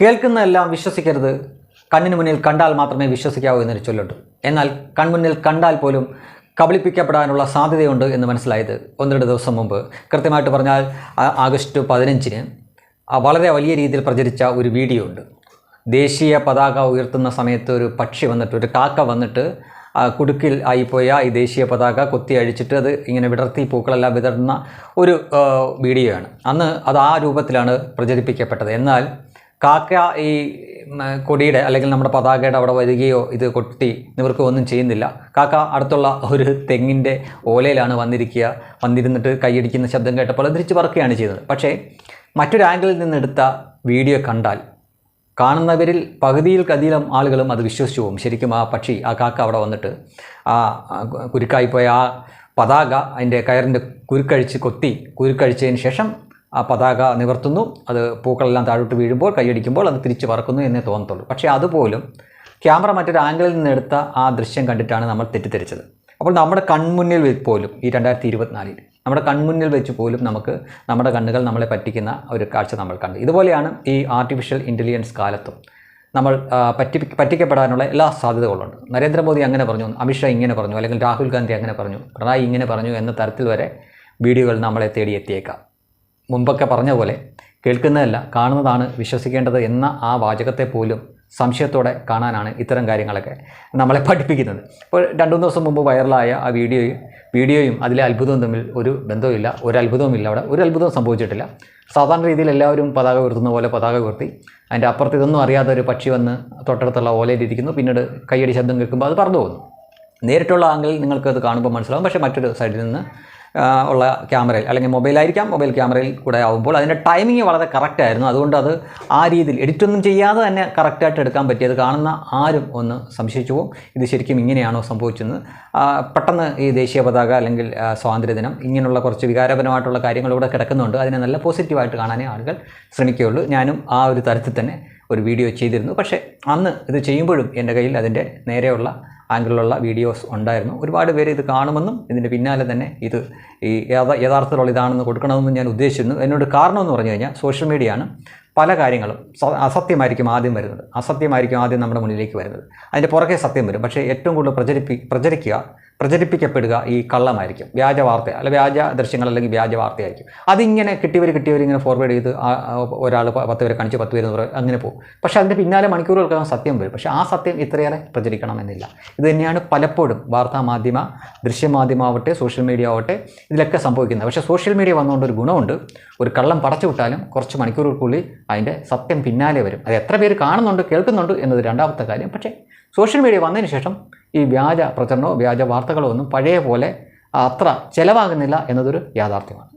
കേൾക്കുന്നതെല്ലാം വിശ്വസിക്കരുത്. കണ്ണിന് മുന്നിൽ കണ്ടാൽ മാത്രമേ വിശ്വസിക്കാവൂ എന്നൊരു ചൊല്ലുണ്ട്. എന്നാൽ കൺമുന്നിൽ കണ്ടാൽ പോലും കബളിപ്പിക്കപ്പെടാനുള്ള സാധ്യതയുണ്ട് എന്ന് മനസ്സിലായത് ഒന്ന് രണ്ട് ദിവസം മുമ്പ്. കൃത്യമായിട്ട് പറഞ്ഞാൽ ആഗസ്റ്റ് പതിനഞ്ചിന് വളരെ വലിയ രീതിയിൽ പ്രചരിച്ച ഒരു വീഡിയോ ഉണ്ട്. ദേശീയ പതാക ഉയർത്തുന്ന സമയത്ത് ഒരു പക്ഷി വന്നിട്ട് ഒരു കാക്ക വന്നിട്ട് കുടുക്കിൽ ആയിപ്പോയ ഈ ദേശീയ പതാക കൊത്തി അഴിച്ചിട്ട് അത് ഇങ്ങനെ വിടർത്തി പൂക്കളെല്ലാം വിതറുന്ന ഒരു വീഡിയോ ആണ് അന്ന് അത് ആ രൂപത്തിലാണ് പ്രചരിപ്പിക്കപ്പെട്ടത്. എന്നാൽ കാക്ക ഈ കൊടിയുടെ അല്ലെങ്കിൽ നമ്മുടെ പതാകയുടെ അവിടെ വരികയോ ഇത് കൊട്ടി ഇവർക്ക് ഒന്നും ചെയ്യുന്നില്ല. കാക്ക അടുത്തുള്ള ഒരു തെങ്ങിന്റെ ഓലയിലാണ് വന്നിരിക്കുക. വന്നിരുന്നിട്ട് കൈയടിക്കുന്ന ശബ്ദം കേട്ടപ്പോൾ തിരിച്ച് പറക്കുകയാണ് ചെയ്തത്. പക്ഷേ മറ്റൊരു ആംഗിളിൽ നിന്നെടുത്ത വീഡിയോ കണ്ടാൽ കാണുന്നവരിൽ പകുതിയിൽ കതിയിലും ആളുകളും അത് വിശ്വസിച്ചു പോകും. ശരിക്കും ആ പക്ഷി ആ കാക്ക അവിടെ വന്നിട്ട് ആ കുരുക്കായിപ്പോയ ആ പതാക അതിന്റെ കയറിന്റെ കുരുക്കഴിച്ച് കൊത്തി കുരുക്കഴിച്ചതിന് ശേഷം ആ പതാക നിവർത്തുന്നു. അത് പൂക്കളെല്ലാം താഴോട്ട് വീഴുമ്പോൾ കൈയടിക്കുമ്പോൾ അത് തിരിച്ച് പറക്കുന്നു എന്നേ തോന്നത്തുള്ളൂ. പക്ഷേ അതുപോലും ക്യാമറ മറ്റൊരു ആംഗിളിൽ നിന്ന് എടുത്ത ആ ദൃശ്യം കണ്ടിട്ടാണ് നമ്മൾ തെറ്റിദ്ധരിച്ചത്. അപ്പോൾ നമ്മുടെ കൺമുന്നിൽ പോലും ഈ രണ്ടായിരത്തി ഇരുപത്തിനാലിൽ നമ്മുടെ കൺമുന്നിൽ വെച്ച് പോലും നമുക്ക് നമ്മുടെ കണ്ണുകൾ നമ്മളെ പറ്റിക്കുന്ന ഒരു കാഴ്ച നമ്മൾ കണ്ടു. ഇതുപോലെയാണ് ഈ ആർട്ടിഫിഷ്യൽ ഇന്റലിജൻസ് കാലത്തും നമ്മൾ പറ്റി പറ്റിക്കപ്പെടാനുള്ള എല്ലാ സാധ്യതകളുണ്ട്. നരേന്ദ്രമോദി അങ്ങനെ പറഞ്ഞു അമിത്ഷാ ഇങ്ങനെ പറഞ്ഞു അല്ലെങ്കിൽ രാഹുൽ ഗാന്ധി അങ്ങനെ പറഞ്ഞു പിണറായി ഇങ്ങനെ പറഞ്ഞു എന്ന തരത്തിൽ വരെ വീഡിയോകൾ നമ്മളെ തേടി എത്തിയേക്കാം മുമ്പൊക്കെ പറഞ്ഞ പോലെ കേൾക്കുന്നതല്ല കാണുന്നതാണ് വിശ്വസിക്കേണ്ടത് എന്ന ആ വാചകത്തെ പോലും സംശയത്തോടെ കാണാനാണ് ഇത്തരം കാര്യങ്ങളൊക്കെ നമ്മളെ പഠിപ്പിക്കുന്നത്. ഇപ്പോൾ രണ്ടു മൂന്ന് ദിവസം മുമ്പ് വൈറലായ ആ വീഡിയോയും വീഡിയോയും അതിലെ അത്ഭുതവും തമ്മിൽ ഒരു ബന്ധവുമില്ല ഒരു അത്ഭുതവുമില്ല അവിടെ. ഒരു അത്ഭുതവും സംഭവിച്ചിട്ടില്ല. സാധാരണ രീതിയിൽ എല്ലാവരും പതാക ഉയർത്തുന്ന പോലെ പതാക ഉയർത്തി അതിന്റെ അപ്പുറത്ത് ഇതൊന്നും അറിയാത്ത ഒരു പക്ഷി വന്ന് തൊട്ടടുത്തുള്ള ഓലയിലിരിക്കുന്നു പിന്നീട് കയ്യടി ശബ്ദം കേൾക്കുമ്പോൾ അത് പറന്നു പോകുന്നു. നേരിട്ടുള്ള ആംഗിളിൽ നിങ്ങൾക്ക് അത് കാണുമ്പോൾ മനസ്സിലാവും പക്ഷേ മറ്റൊരു സൈഡിൽ നിന്ന് ഉള്ള ക്യാമറയിൽ അല്ലെങ്കിൽ മൊബൈലായിരിക്കാം മൊബൈൽ ക്യാമറയിൽ കൂടെ ആകുമ്പോൾ അതിന്റെ ടൈമിങ് വളരെ കറക്റ്റ് ആയിരുന്നു. അതുകൊണ്ട് അത് ആ രീതിയിൽ എഡിറ്റൊന്നും ചെയ്യാതെ തന്നെ കറക്റ്റായിട്ട് എടുക്കാൻ പറ്റിയത് കാണുന്ന ആരും ഒന്ന് സംശയിച്ചു പോകും. ഇത് ശരിക്കും ഇങ്ങനെയാണോ സംഭവിച്ചെന്ന്. പെട്ടെന്ന് ഈ ദേശീയ പതാക അല്ലെങ്കിൽ സ്വാതന്ത്ര്യദിനം ഇങ്ങനെയുള്ള കുറച്ച് വികാരപരമായിട്ടുള്ള കാര്യങ്ങളിവിടെ കിടക്കുന്നുണ്ട്. അതിനെ നല്ല പോസിറ്റീവായിട്ട് കാണാനേ ആളുകൾ ശ്രമിക്കുകയുള്ളൂ. ഞാനും ആ ഒരു തരത്തിൽ തന്നെ ഒരു വീഡിയോ ചെയ്തിരുന്നു. പക്ഷേ അന്ന് ഇത് ചെയ്യുമ്പോഴും എന്റെ കയ്യിൽ അതിന്റെ നേരെയുള്ള ആംഗിളിലുള്ള വീഡിയോസ് ഉണ്ടായിരുന്നു. ഒരുപാട് പേര് ഇത് കാണുമെന്നും ഇതിന്റെ പിന്നാലെ തന്നെ ഇത് ഈ യഥാ യഥാർത്ഥത്തിലുള്ള ഇതാണെന്ന് കൊടുക്കണമെന്നും ഞാൻ ഉദ്ദേശിച്ചിരുന്നു. എന്നോട് കാരണമെന്ന് പറഞ്ഞു കഴിഞ്ഞാൽ സോഷ്യൽ മീഡിയയാണ് പല കാര്യങ്ങളും അസത്യമായിരിക്കും ആദ്യം വരുന്നത്. അസത്യമായിരിക്കും ആദ്യം നമ്മുടെ മുന്നിലേക്ക് വരുന്നത്. അതിന്റെ പുറകെ സത്യം വരും. പക്ഷേ ഏറ്റവും കൂടുതൽ പ്രചരിപ്പി പ്രചരിക്കുക പ്രചരിപ്പിക്കപ്പെടുക ഈ കള്ളമായിരിക്കും. വ്യാജ വാർത്ത അല്ല വ്യാജ ദൃശ്യങ്ങൾ അല്ലെങ്കിൽ വ്യാജ വാർത്തയായിരിക്കും. അതിങ്ങനെ കിട്ടിയവർ കിട്ടിയവർ ഇങ്ങനെ ഫോർവേഡ് ചെയ്ത് ഒരാൾ പത്ത് പേരെ കാണിച്ച് പത്ത് പേര് അങ്ങനെ പോകും. പക്ഷേ അതിന്റെ പിന്നാലെ മണിക്കൂറുകൾക്കകം സത്യം വരും. പക്ഷേ ആ സത്യം ഇത്രയേറെ പ്രചരിക്കണമെന്നില്ല. ഇത് തന്നെയാണ് പലപ്പോഴും വാർത്താ മാധ്യമ ദൃശ്യമാധ്യമമാവട്ടെ സോഷ്യൽ മീഡിയ ആവട്ടെ ഇതിലൊക്കെ സംഭവിക്കുന്നത്. പക്ഷേ സോഷ്യൽ മീഡിയ വന്നുകൊണ്ട് ഒരു ഗുണമുണ്ട്. ഒരു കള്ളം പടച്ചു വിട്ടാലും കുറച്ച് മണിക്കൂറുകൾക്കുള്ളിൽ അതിന്റെ സത്യം പിന്നാലെ വരും. അത് എത്ര പേര് കാണുന്നുണ്ട് കേൾക്കുന്നുണ്ട് എന്നത് രണ്ടാമത്തെ കാര്യം. പക്ഷേ സോഷ്യൽ മീഡിയ വന്നതിന് ശേഷം ഈ വ്യാജ പ്രചരണമോ വ്യാജ വാർത്തകളോ ഒന്നും പഴയ പോലെ അത്ര ചിലവാകുന്നില്ല എന്നതൊരു യാഥാർത്ഥ്യമാണ്.